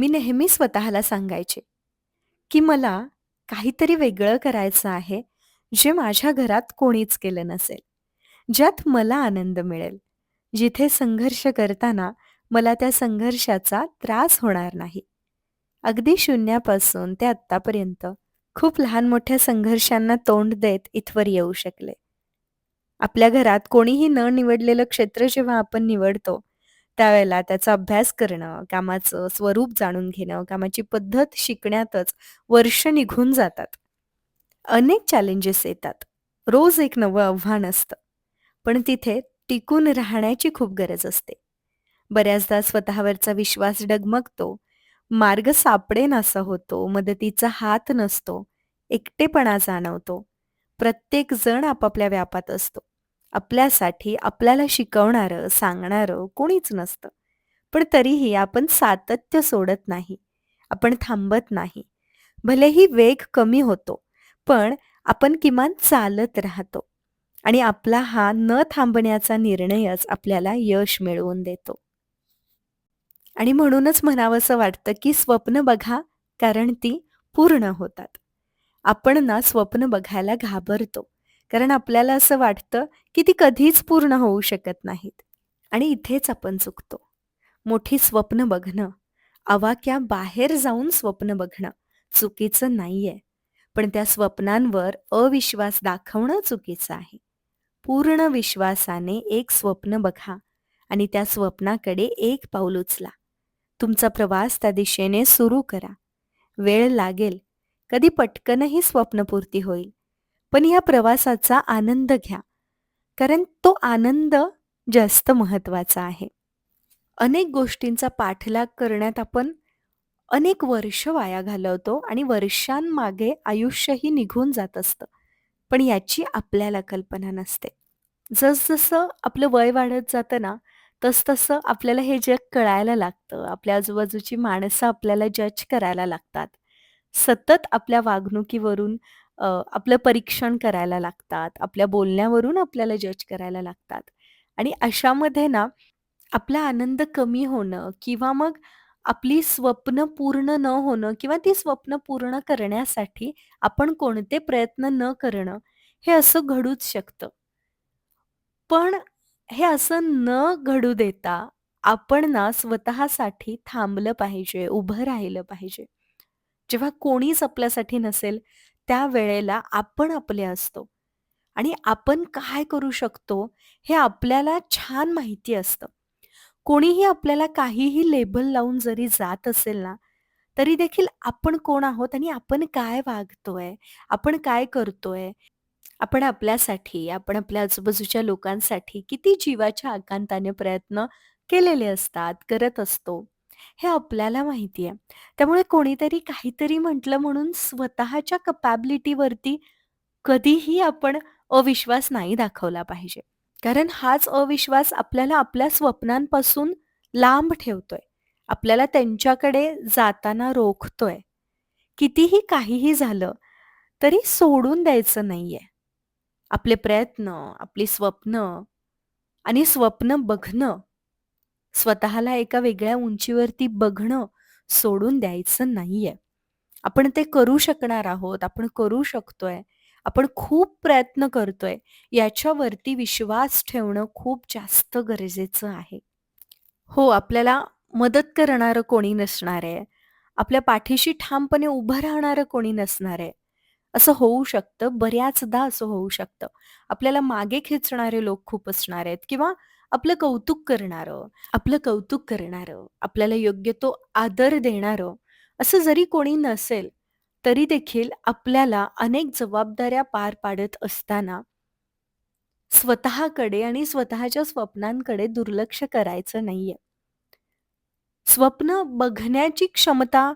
मी नेहमी स्वतःला सांगायचे, की मला काहीतरी वेगळं करायचं आहे, जे माझ्या घरात कोणीच केलं नसेल. ज्यात मला आनंद मिळेल. जिथे संघर्ष करताना मला त्या संघर्षाचा त्रास होणार नाही. अगदी शून्यापासून ते आत्तापर्यंत खूप लहान-मोठ्या संघर्षांना तोंड देत इथवर येऊ शकले. आपल्या घरात कोणीही न निवडलेलं क्षेत्र जेव्हा आपण निवडतो, त्यावेळेला त्याचा अभ्यास करणं, कामाचं स्वरूप जाणून घेणं, कामाची पद्धत शिकण्यातच वर्ष निघून जातात. अनेक चॅलेंजेस येतात. रोज एक नवं आव्हान असतं. पण तिथे टिकून राहण्याची खूप गरज असते. बऱ्याचदा स्वतःवरचा विश्वास डगमगतो, मार्ग सापडेनासा होतो, मदतीचा हात नसतो, एकटेपणा जाणवतो. प्रत्येक जण आपापल्या व्यापात असतो. आपल्यासाठी आपल्याला शिकवणारं, सांगणारं कोणीच नसतं. पण तरीही आपण सातत्य सोडत नाही. आपण थांबत नाही. भलेही वेग कमी होतो, पण आपण किमान चालत राहतो. आणि आपला हा न थांबण्याचा निर्णयच आपल्याला यश मिळवून देतो. आणि म्हणूनच म्हणावंसं वाटतं, की स्वप्न बघा, कारण ती पूर्ण होतात. आपण ना स्वप्न बघायला घाबरतो. कारण आपल्याला असं वाटतं, की ती कधीच पूर्ण होऊ शकत नाहीत. आणि इथेच आपण चुकतो. मोठी स्वप्न बघणं, आवाक्याबाहेर जाऊन स्वप्न बघणं चुकीचं नाहीये. पण त्या स्वप्नांवर अविश्वास दाखवणं चुकीचं आहे. पूर्ण विश्वासाने एक स्वप्न बघा आणि त्या स्वप्नाकडे एक पाऊल उचला. तुमचा प्रवास त्या दिशेने सुरू करा. वेळ लागेल, कधी पटकनही स्वप्नपूर्ती होईल. पण या प्रवासाचा आनंद घ्या. कारण तो आनंद जास्त महत्त्वाचा आहे. अनेक गोष्टींचा पाठलाग करण्यात आपण अनेक वर्ष वाया घालवतो आणि वर्षांमागे आयुष्यही निघून जात असतं. पण याची आपल्याला कल्पना नसते. जसजसं आपलं वय वाढत जातं ना, तसतसं आपल्याला हे जग कळायला लागतं. आपल्या आजूबाजूची माणसं आपल्याला जज करायला लागतात. सतत आपल्या वागणुकीवरून अ, आपलं परीक्षण करायला लागतात. आपल्या बोलण्यावरून आपल्याला जज करायला लागतात. आणि अशामध्ये ना, आपला आनंद कमी होणं किंवा मग आपली स्वप्न पूर्ण न होणं किंवा ती स्वप्न पूर्ण करण्यासाठी आपण कोणते प्रयत्न न करणं, हे असं घडूच शकतं. पण हे असं न घडू देता आपण ना स्वतःसाठी थांबलं पाहिजे, उभं राहिलं पाहिजे. जेव्हा कोणीच आपल्यासाठी नसेल, त्या वेळेला आपण आपले असतो आणि आपण काय करू शकतो, हे आपल्याला छान माहिती असतं. कोणीही आपल्याला काहीही लेबल लावून जरी जात असेल ना, तरी देखील आपण कोण आहोत आणि आपण काय वागतोय, आपण काय करतोय, आपण आपल्यासाठी, आपण आपल्या आजूबाजूच्या लोकांसाठी किती जीवाच्या आकांताने प्रयत्न केलेले असतात, करत असतो, हे आपल्याला माहिती आहे. त्यामुळे कोणीतरी काहीतरी म्हटलं म्हणून स्वतःच्या कपॅबिलिटीवरती कधीही आपण अविश्वास नाही दाखवला पाहिजे. कारण हाच अविश्वास आपल्याला आपल्या स्वप्नांपासून लांब ठेवतोय. आपल्याला त्यांच्याकडे जाताना रोखतोय. कितीही काहीही झालं, तरी सोडून द्यायचं नाहीये. आपले प्रयत्न, आपली स्वप्न आणि स्वप्न बघणं, स्वतःला एका वेगळ्या उंचीवरती बघणं सोडून द्यायचं नाहीये. आपण ते करू शकणार आहोत, आपण करू शकतोय, आपण खूप प्रयत्न करतोय, याच्यावरती विश्वास ठेवणं खूप जास्त गरजेचं आहे. हो, आपल्याला मदत करणारं कोणी नसणार आहे. आपल्या पाठीशी ठामपणे उभं राहणारं कोणी नसणार आहे. असं होऊ शकतं, बऱ्याचदा असं होऊ शकतं. आपल्याला मागे खेचणारे लोक खूप असणार आहेत किंवा आपलं कौतुक करणारं, आपलं कौतुक करणारं, आपल्याला योग्य तो आदर देणारं, असं जरी कोणी नसेल, तरी देखील आपल्याला अनेक जबाबदाऱ्या पार पाडत असताना स्वतःकडे आणि स्वतःच्या स्वप्नांकडे दुर्लक्ष करायचं नाहीये. स्वप्न बघण्याची क्षमता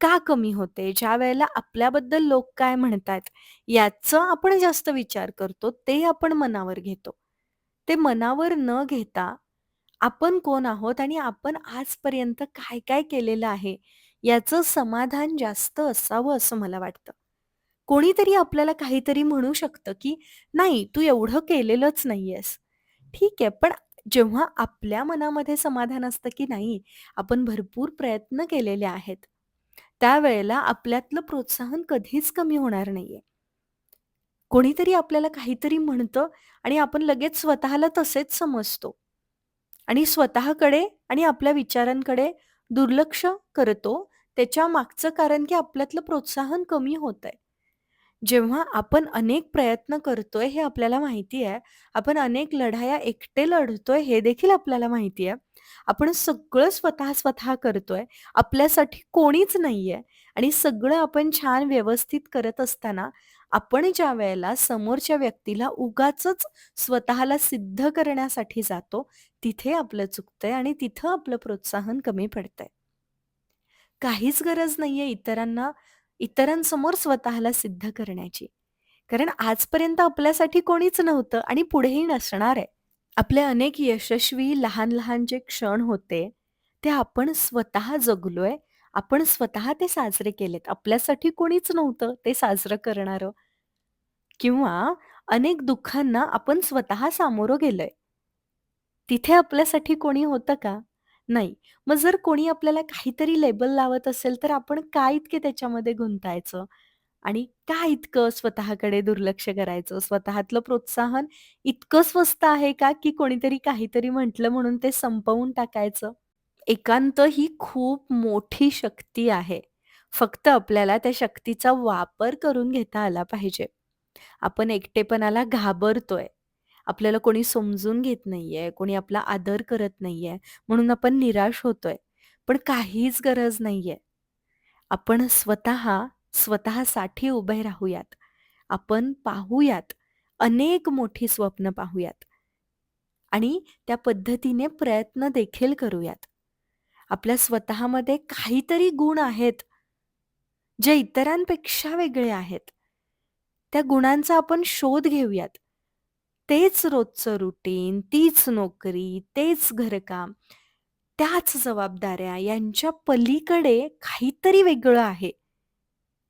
का कमी होते? ज्या वेळेला आपल्याबद्दल लोक काय म्हणतात, याचा आपण जास्त विचार करतो, ते आपण मनावर घेतो. ते मनावर न घेता, आपण कोण आहोत आणि आपण आजपर्यंत काय-काय केलेलं आहे, याचं समाधान जास्त असावं असं मला वाटतं. कोणीतरी आपल्याला काहीतरी म्हणू शकतं, की "नाही, तू एवढं केलेलंच नाहीयेस." ठीक आहे, पण जेव्हा आपल्या मनामध्ये समाधान असतं, की नाही आपण भरपूर प्रयत्न केलेले आहेत, त्यावेळेला आपल्यातलं प्रोत्साहन कधीच कमी होणार नाहीये. कोणीतरी आपल्याला काहीतरी म्हणतं आणि आपण लगेच स्वतःला तसेच समजतो आणि स्वतःकडे आणि आपल्या विचारांकडे दुर्लक्ष करतो. त्याच्या मागचं कारण, की आपल्यातलं प्रोत्साहन कमी होतंय. जेव्हा आपण अनेक प्रयत्न करतोय हे आपल्याला माहिती आहे. आपण अनेक लढाया एकटे लढतोय हे देखील आपल्याला माहिती आहे. आपण सगळं स्वतः, स्वतः करतोय. आपल्यासाठी कोणीच नाहीये आणि सगळं आपण छान व्यवस्थित करत असताना, आपण ज्या वेळेला समोरच्या व्यक्तीला उगाचच स्वतःला सिद्ध करण्यासाठी जातो, तिथे आपलं चुकतंय आणि तिथं आपलं प्रोत्साहन कमी पडतंय. काहीच गरज नाहीये इतरांना इतरांसमोर स्वतःला सिद्ध करण्याची. कारण आजपर्यंत आपल्यासाठी कोणीच नव्हतं आणि पुढेही नसणार आहे. आपले अनेक यशस्वी लहान-लहान जे क्षण होते, ते आपण स्वतः जगलोय. आपण स्वतः ते साजरे केलेत. आपल्यासाठी कोणीच नव्हतं ते साजरं करणारं. किंवा अनेक दुःखांना आपण स्वतः सामोरं गेलोय. तिथे आपल्यासाठी कोणी होतं का? नाही. मग जर कोणी आपल्याला काहीतरी लेबल लावत असेल, तर आपण का इतके त्याच्यामध्ये गुंतायचं? आणि का इतकं स्वतःकडे दुर्लक्ष करायचं? स्वतःतलं प्रोत्साहन इतकं स्वस्त आहे का, की कोणीतरी काहीतरी म्हटलं म्हणून ते संपवून टाकायचं? एकांत ही खूप मोठी शक्ती आहे. फक्त आपल्याला त्या शक्तीचा वापर करून घेता आला पाहिजे. आपण एकटेपणाला घाबरतोय. आपल्याला कोणी समजून घेत नाहीये, कोणी आपला आदर करत नाहीये, म्हणून आपण निराश होतोय. पण काहीच गरज नाहीये. आपण स्वतः, स्वतःसाठी उभे राहूयात. आपण पाहूयात, अनेक मोठी स्वप्न पाहूयात. आणि त्या पद्धतीने प्रयत्न देखील करूयात. आपल्या स्वतःमध्ये काहीतरी गुण आहेत, जे इतरांपेक्षा वेगळे आहेत. त्या गुणांचा आपण शोध घेऊयात. तेच रोजचं रुटीन, तीच नोकरी, तेच घरकाम, त्याच जबाबदाऱ्या यांच्या पलीकडे काहीतरी वेगळं आहे.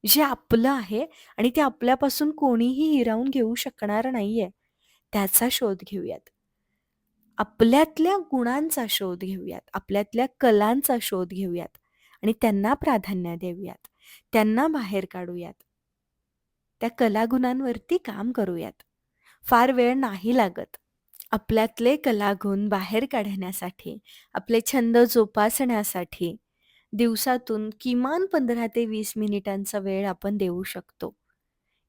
जे आपलं आहे आणि ते आपल्यापासून कोणीही हिरावून घेऊ शकणार नाहीये. त्याचा शोध घेऊयात. आपल्यातल्या गुणांचा शोध घेऊयात. आपल्यातल्या कलांचा शोध घेऊयात आणि त्यांना प्राधान्य देऊयात. त्यांना बाहेर काढूयात. त्या कलागुणांवरती काम करूयात. फार वेळ नाही लागत. आपल्यातले कलागुण बाहेर काढण्यासाठी, आपले छंद जोपासण्यासाठी दिवसातून किमान 15 ते वीस मिनिटांचा वेळ आपण देऊ शकतो.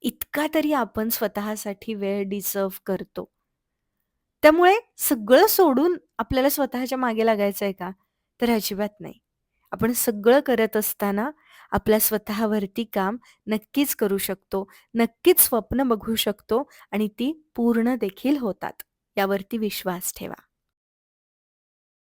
इतका तरी आपण स्वतःसाठी वेळ डिझर्व करतो. त्यामुळे सगळं सोडून आपल्याला स्वतःच्या मागे लागायचं आहे का? तर अजिबात नाही. आपण सगळं करत असताना आपल्या स्वतःवरती काम नक्कीच करू शकतो. नक्कीच स्वप्न बघू शकतो आणि ती पूर्ण देखील होतात. यावरती विश्वास ठेवा.